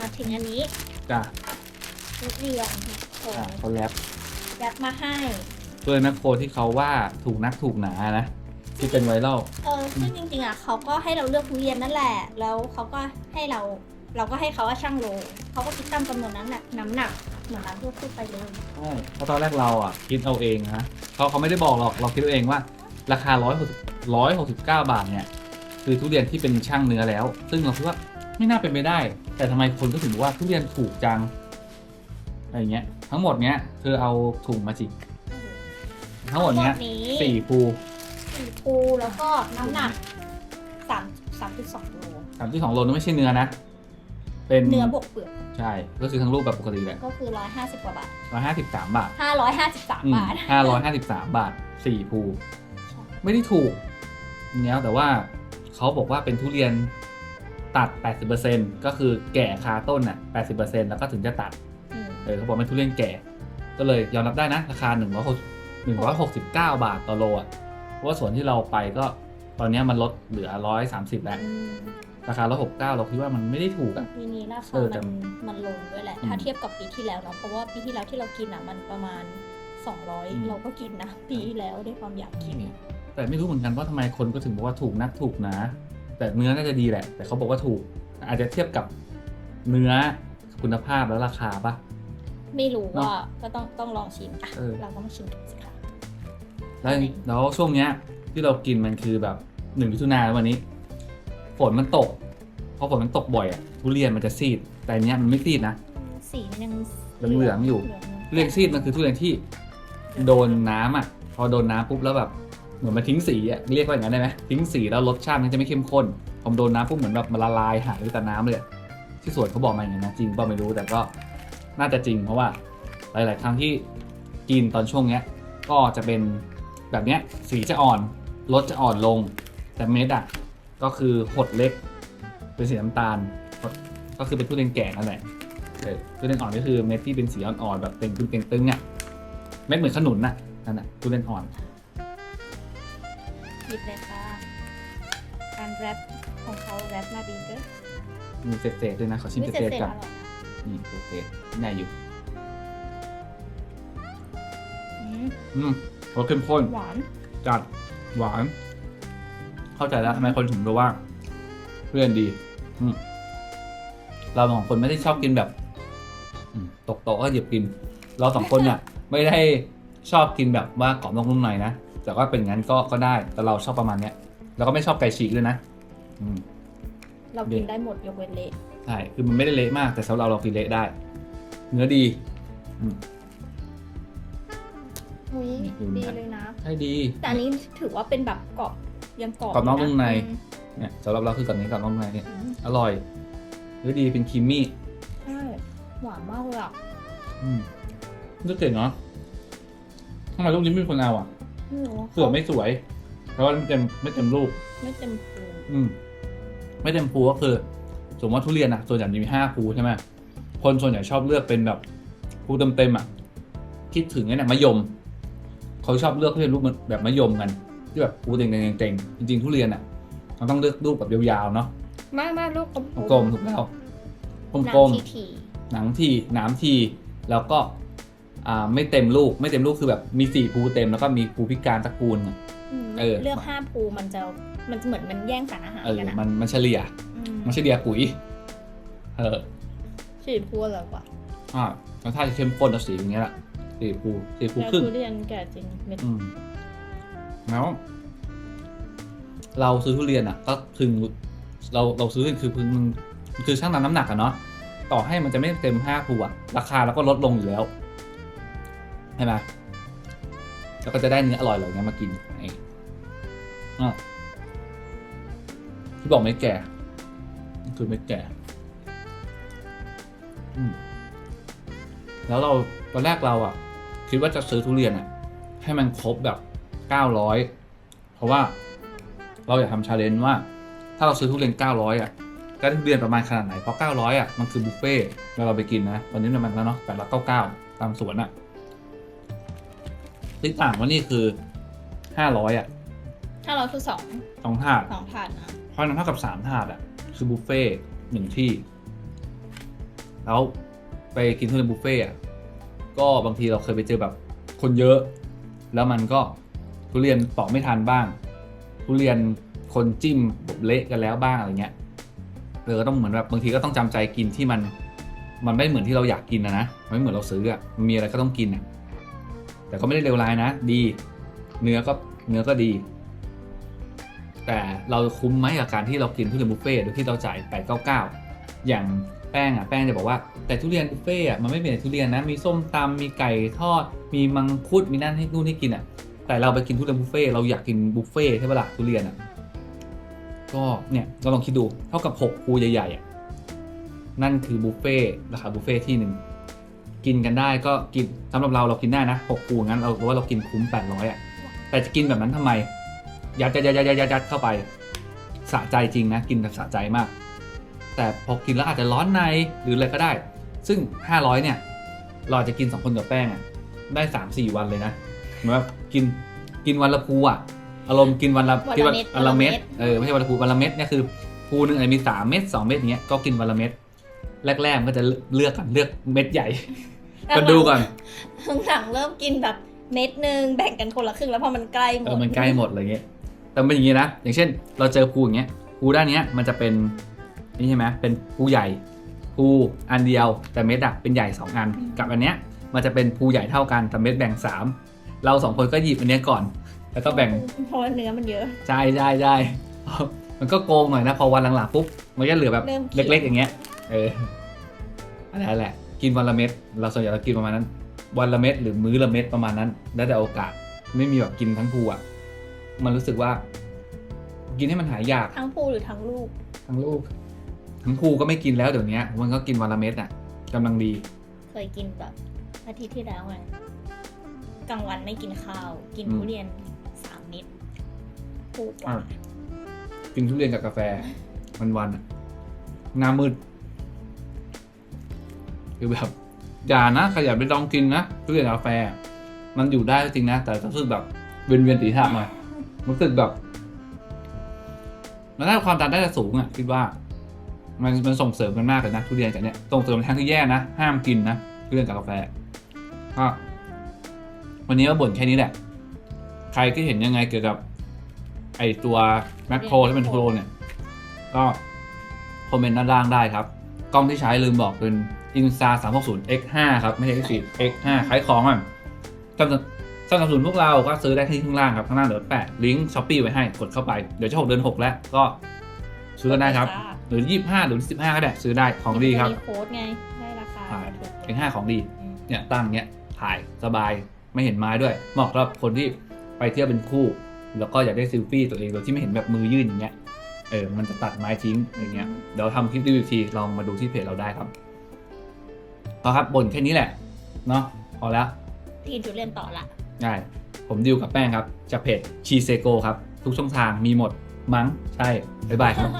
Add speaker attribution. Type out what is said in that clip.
Speaker 1: มาถึงอันนี้
Speaker 2: จ้ะ
Speaker 1: ทุเรียนโอ้
Speaker 2: อะเขาแรป
Speaker 1: ยัดมาให้
Speaker 2: เพื่อนแมคโครที่เขาว่าถูกนักถูกหนานะ ที่เป็นไวรัล
Speaker 1: เออซึ่งจริงๆอะเขาก็ให้เราเลือกทุเรียนนั่นแหละ แล้วเขาก็ให้เรา เราก็ให้เขาว่าช่างโลเขาก็คิดตามจำนวนน้ำหนักน้ำหนักเหมือนร้านทั่วๆไปเลย
Speaker 2: ใช่เพราะตอนแรกเราอะคิดเอาเองนะเขาเขาไม่ได้บอกหรอกเราคิดเอาเองว่า ราคาร้อยหกร้อยหกสิบเก้าบาทเนี่ย คือทุเรียนที่เป็นช่างเนื้อแล้ว ซึ่งเราคิดว่า ไม่น่าเป็นไปได้ แต่ทำไมคนก็ถึงบอกว่าทุเรียนถูกจังอะไรเงี้ย ทั้งหมดเนี้ยเธอเอาถุงมาจิทั้งหมดเนี้ย
Speaker 1: นี้
Speaker 2: สี่ภู
Speaker 1: สี่ภูแล้วก็น้ำหนักสามสามจุดสองโล
Speaker 2: สามที่สองโลนั่นไม่ใช่เนื้อนะ เป็น
Speaker 1: เนื้อบวกเปลือก
Speaker 2: ใช่ก็คือทั้งรูปแบบปกติแหละ
Speaker 1: ก็คือร้อยห้าสิบกว่าบาท
Speaker 2: ร้อยห้าสิบสามบาท
Speaker 1: ห้าร้อยห้าสิบสามบาท
Speaker 2: ห้าร้อยห้าสิบสามบาทสี่ภูไม่ได้ถูกเนี้ยแต่ว่าเขาบอกว่าเป็นทุเรียน ตัด 80%ก็คือแก่คาต้นอะ80%แล้วก็ถึงจะตัด
Speaker 1: อืม
Speaker 2: เออเขาบอกเป็นทุเรียนแก่ ก็เลยยอมรับได้นะ ราคา1 6 169 บาทต่อโลอะเพราะว่าส่วนที่เราไปก็ตอนเนี้ยมันลดเหลือ 130 แล้ว
Speaker 1: อืม
Speaker 2: ราคา 169 เราคิดว่ามันไม่ได้ถูกอะ
Speaker 1: ปีนี้ราคา
Speaker 2: เออแต่
Speaker 1: มันมันลงด้วยแหละ
Speaker 2: อืม
Speaker 1: ถ้าเทียบกับปีที่แล้วเนาะเพราะว่าปีที่แล้วที่เรากินอะมันประมาณ
Speaker 2: อืม
Speaker 1: 200 เราก็กินนะปีที่แล้วด้วยความอยากกินอะ
Speaker 2: แต่ไม่รู้เหมือนกันว่าทำไมคนก็ถึงบอกว่าถูกนักถูกนะ แต่เนื้อน่าจะดีแหละ แต่เขาบอกว่าถูก อาจจะเทียบกับเนื้อคุณภาพแล้วราคาปะ
Speaker 1: ไม่รู้
Speaker 2: เนอะ
Speaker 1: ว่าก็ต้องต้องลองชิมอะ
Speaker 2: เออ
Speaker 1: เราก็มาชิมกันสิคะ
Speaker 2: แล้วแล้วช่วงเนี้ย ที่เรากินมันคือแบบหนึ่งมิถุนายนวันนี้ ฝนมันตกพอฝนมันตกบ่อยอะทุเรียนมันจะซีด แต่อันเนี้ยมันไม่ซีดนะ
Speaker 1: สีมันยัง
Speaker 2: เหลืองๆอยู่
Speaker 1: เหลืองๆ
Speaker 2: ทุเรียนซีดมันคือทุเรียนที่ โดนน้ำอะ พอโดนน้ำปุ๊บแล้วแบบ เหมือนมันทิ้งสีอะเรียกว่าอย่างนั้นได้ไหมทิ้งสีแล้วรสชาติมันจะไม่เข้มข้นพอมันโดนน้ำปุ๊บเหมือนแบบมันละลายหายไปแต่น้ำเลย ที่สวนเขาบอกมาอย่างนั้นนะจริงเปล่าไม่รู้แต่ก็น่าจะจริงเพราะว่า หลาย ๆ ครั้งที่กินตอนช่วงเนี้ย ก็จะเป็นแบบเนี้ยสีจะอ่อนรสจะอ่อนลง แต่เม็ดอะก็คือหดเล็ก เป็นสีน้ำตาลหดก็คือเป็นทุเรียนแก่นั่นแหละทุเรียนอ่อนก็คือเม็ดที่เป็นสีอ่อนๆแบบเต่งตึงเต่งตึงเนี่ยเม็ดเหมือนขนุนน่ะนั่นน่ะทุเรียนอ่อน
Speaker 1: ยิบเลยค่ะการแรปของเขาแรปมาดีเด้อ
Speaker 2: มีเศษๆด้วยนะ ขอชิม
Speaker 1: ไม่
Speaker 2: เศ
Speaker 1: เสร็จ
Speaker 2: ษ
Speaker 1: ๆ
Speaker 2: ๆก่อน
Speaker 1: อร่อยนะ
Speaker 2: นี่เศษๆได้อยู่
Speaker 1: อืม
Speaker 2: อืมรสเข้มข้น
Speaker 1: หวาน
Speaker 2: จัด หวาน เข้าใจแล้วทำไมคนถึงรู้ว่า เพื่อนดี อืมเราสองคนไม่ได้ชอบกินแบบอืมตกโต๊ะก็หยิบกิน เราสองคนเนี่ย ไม่ได้ชอบกินแบบว่ากรอบนอกนุ่มในนะ แต่ว่าเป็นงั้นก็ก็ได้ แต่เราชอบประมาณเนี้ยแล้วก็ไม่ชอบไก่ฉีกด้วยนะ อืม
Speaker 1: เรากินได้หมดยกเว้นเละ
Speaker 2: ใช่คือมันไม่ได้เละมาก แต่สำหรับเราเรากินเละได้ เนื้อดีอืม
Speaker 1: อุ้ย
Speaker 2: ดูนะ
Speaker 1: ดีเลยนะ
Speaker 2: ใช่ดี
Speaker 1: แต่อันนี้ถือว่าเป็นแบบกรอบยังกรอบ
Speaker 2: กรอบนอกนุ่มใน
Speaker 1: อื
Speaker 2: เนี่ยสำหรับเราคือกับนี้กับน้องนายเนี่ย
Speaker 1: อืม
Speaker 2: อร่อยเนื้อดีเป็นครีมมี่
Speaker 1: ใช่หวานมากเลยอะ
Speaker 2: อืมนึกเก่งเนาะทำไมลูกนี้ไม่มีคนเอาอะ
Speaker 1: ไม่รู้
Speaker 2: เสือไม่สวยเพราะว่าไม่เต็มไม่เต็มลูก
Speaker 1: ไม่เต็มภู
Speaker 2: อืม ไม่เต็มภูก็คือ สมมติว่าทุเรียนอะส่วนใหญ่มันจะมีห้าภูใช่ไหมคนส่วนใหญ่ชอบเลือกเป็นแบบภูเต็มเต็มๆอะคิดถึงไอ้เนี่ยมะยม เขาชอบเลือกทุเรียนลูกมันแบบมะยมกันที่แบบภูเต็งๆเต็งๆจริงๆทุเรียนอะมันต้องเลือกลูกแบบยาวๆเนาะ
Speaker 1: ไม่ไม่ลูกกลม
Speaker 2: กลมๆถูกแล้วก
Speaker 1: น้ำ
Speaker 2: ลม
Speaker 1: ทีที
Speaker 2: ๆหนังทีหนามทีแล้วก็อ่า ไม่เต็มลูกไม่เต็มลูกคือแบบมีสี่ภูเต็มแล้วก็มีภูพิการตระกูลอะ
Speaker 1: อืม
Speaker 2: เออ
Speaker 1: เลือกห้าภูมันจะมันจะเหมือนมันแย่งสารอาหาร
Speaker 2: เออ
Speaker 1: กันอะ
Speaker 2: มันมันเฉลี่ย
Speaker 1: ม
Speaker 2: มันเฉลี่ยปุ๋ย เออ
Speaker 1: สี่ภูอร่อยกว่า
Speaker 2: อ่ารสชาติจะเข้มข้นแล้วสีอย่างเงี้ยแหละสี่ภูสี่ภู
Speaker 1: แล้ว
Speaker 2: ครึ่ง
Speaker 1: ทุเรียนแก่จริงเม็ด
Speaker 2: อืมแล้วเราซื้อทุเรียนอะ ก็ถึงเราเราซื้อคือพึงคือช่างน้ำหนักอะเนาะต่อให้มันจะไม่เต็มห้าภูอะราคาเราก็ลดลงอยู่แล้ว ใช่ไหมแล้วก็จะได้เนื้ออร่อยเหล่านี้มากินไอ้ที่บอกไม่แก่คือไม่แก่แล้วเราตอนแรกเราอะ คิดว่าจะซื้อทุเรียนอะ ให้มันครบแบบเก้าร้อยเพราะว่า เราอยากทำชาเลนจ์ว่า ถ้าเราซื้อทุเรียนเก้าร้อยอะก็ได้ทุเรียนประมาณขนาดไหนเพราะเก้าร้อยอะมันคือบุฟเฟ่ต์เราเราไปกินนะตอนนี้มันแล้วเนาะแปดร้อยเก้าเก้าตามสวนอะ ที่ต่างว่านี่คือห้าร้อยอะ
Speaker 1: ถ้าเราคือสอง
Speaker 2: สองถาด
Speaker 1: สองถาดนะ
Speaker 2: เพราะนั้นเท่ากับสามถาดอะ คือบุฟเฟ่ต์หนึ่งที่ แล้วไปกินทุเรียนบุฟเฟ่ต์อะก็บางทีเราเคยไปเจอแบบคนเยอะ แล้วมันก็ทุเรียนปอกไม่ทันบ้าง ทุเรียนคนจิ้มแบบเละกันแล้วบ้างอะไรเงี้ยเออก็ต้องเหมือนแบบบางทีก็ต้องจำใจกินที่มัน มันไม่เหมือนที่เราอยากกินนะนะมันไม่เหมือนเราซื้ออะมันมีอะไรก็ต้องกินอะ แต่ก็ไม่ได้เลวร้ายนะ ดี เนื้อก็เนื้อก็ดี แต่เราคุ้มไหมกับการที่เรากินทุเรียนบุฟเฟ่ต์โดยที่เราจ่าย 899 อย่างแป้งอะแป้งจะบอกว่าแต่ทุเรียนบุฟเฟ่ต์อะมันไม่เป็นทุเรียนนะมีส้มตำมีไก่ทอด มีมังคุดมีนั่นให้นู่นให้กินอะแต่เราไปกินทุเรียนบุฟเฟ่ต์เราอยากกินบุฟเฟ่ต์ใช่ปะล่ะทุเรียนอะก็เนี่ยเราลองคิดดูเท่ากับ 6 คูใหญ่ๆอะนั่นคือบุฟเฟ่ต์ราคาบุฟเฟ่ต์ที่หนึ่ง กินกันได้ก็กินสำหรับเราเรากินได้นะ6คูงั้นเราว่าเรากินคุ้ม800อะแต่จะกินแบบนั้นทำไมยัดยัดยัดยัดยัดยัดยัดเข้าไปสะใจจริงนะกินแบบสะใจมาก แต่พอกินแล้วอาจจะร้อนในหรืออะไรก็ได้ ซึ่ง 500 เนี่ย เราอาจจะกิน 2 คนกับแป้งอะได้ 3-4 วันเลยนะเหมือนแบบกินกินวันละภูอะอารมณ์กินวันละ
Speaker 1: วันละ
Speaker 2: กิน
Speaker 1: เม็ด
Speaker 2: วันละเม็ด
Speaker 1: วันละเม็ด
Speaker 2: เออไม่ใช่วันละภูวันละเม็ดเนี่ยคือภูหนึ่งอาจจะมี 3 เม็ด2 เม็ดอย่างเงี้ยก็กินวันละเม็ด แรกๆมันก็จะเลือกกันเลือกเม็ดใหญ่ก็ดูก่อน
Speaker 1: หลังๆเริ่มกินแบบเม็ดหนึ่งแบ่งกันคนละครึ่งแล้วพอมันใกล้หม
Speaker 2: เอ
Speaker 1: ด
Speaker 2: อมันใกล้หมดอะไรเงี้ยแต่มันเป็นอย่างงี้นะ อย่างเช่น เราเจอภูอย่างเงี้ยภูด้านเนี้ยมันจะเป็นนี่ใช่ไหมเป็นภูใหญ่ภูอันเดียวแต่เม็ดอะเป็นใหญ่สองอัน กับอันเนี้ยมันจะเป็นภูใหญ่เท่ากันแต่เม็ดแบ่งสามเราสองคนก็หยิบอันเนี้ยก่อน แล้วก็แบ่ง
Speaker 1: เพราะว่าเนื้อมันเยอะ
Speaker 2: ใช่ใช่ใช่มันก็โกงหน่อยนะพอวันหลังๆปุ๊บมันก็เหลือแบบ
Speaker 1: เริ่มเขียว
Speaker 2: เล็ก ๆ อย่างเงี้ย เอออะไรแหละ กินวันละเม็ด เราส่วนใหญ่เรากินประมาณนั้น วันละเม็ดหรือมื้อละเม็ดประมาณนั้น แล้วแต่โอกาส ไม่มีแบบกินทั้งภูอะ มันรู้สึกว่า กินให้มันหายยาก
Speaker 1: ทั้งผู้หรือทั้งลูก
Speaker 2: ทั้งลูก ทั้งภูก็ไม่กินแล้วเดี๋ยวนี้มันก็กินวันละเม็ดอะกำลังดี
Speaker 1: เคยกินแบบอาทิตย์ที่แล้วไงกลางวันไม่กินข้าว กิน
Speaker 2: อืม
Speaker 1: ทุเรียนสามเม็ดถูกกว่า
Speaker 2: อะกินทุเรียนกับกาแฟวันวันๆอะหน้ามืด คือแบบอย่านะใครอยากไปลองกินนะทุเรียนกับกาแฟ มันอยู่ได้ก็จริงนะ แต่รู้สึกแบบเวียนเวียนๆศีรษะหน่อยรู้สึกแบบมันได้ความดันได้จะสูงอะคิดว่า มันมันส่งเสริมกันมากเลยนะทุเรียนกับเนี้ยส่งเสริมในทางที่แย่นะห้ามกินนะทุเรียนกับกาแฟก็วันนี้ก็บ่นแค่นี้แหละ ใครที่เห็นยังไงเกี่ยวกับ ไอตัวแมคโครที่เป็นโครเนี่ย ก็คอมเมนต์ด้านล่างได้ครับ กล้องที่ใช้ลืมบอกเป็น Insta 360 X5 ครับ ไม่ใช่ X4 X5 ขายของอะสนับสนับสนุนพวกเราก็ซื้อได้ที่ข้างล่างครับ ข้างล่างเดี๋ยวแปะลิงก์ช้อปปี้ไว้ให้กดเข้าไป เดี๋ยวจะหกเดือนหกแล้วก็ซื้อกันได้ครับ หรือ 25 หรือ 15 ก็ได้ซื้อได้ของดีครับ
Speaker 1: มีโค้ดไง ได้ราคา
Speaker 2: ใช่
Speaker 1: ถูก
Speaker 2: X5 ของดี
Speaker 1: อืม
Speaker 2: เนี่ยตั้งเนี้ยถ่ายสบายไม่เห็นไม้ด้วย เหมาะสำหรับคนที่ไปเที่ยวเป็นคู่ แล้วก็อยากได้ซิลฟี่ตัวเองโดยที่ไม่เห็นแบบมือยื่นอย่างเงี้ยเออ มันจะตัดไม้ทิ้งอย่างเงี้ย เดี๋ยวทำคลิปรีวิวทีลองมาดูที่เพจเราได้ครับ เอาครับบ่นแค่นี้แหละเนาะพอแล้ว
Speaker 1: กินทุเรียนต่อละ
Speaker 2: ได้ผมดิวกับแป้งครับจากเพจชีเซโกครับ ทุกช่องทางมีหมดมั้งใช่บ๊ายบายครับ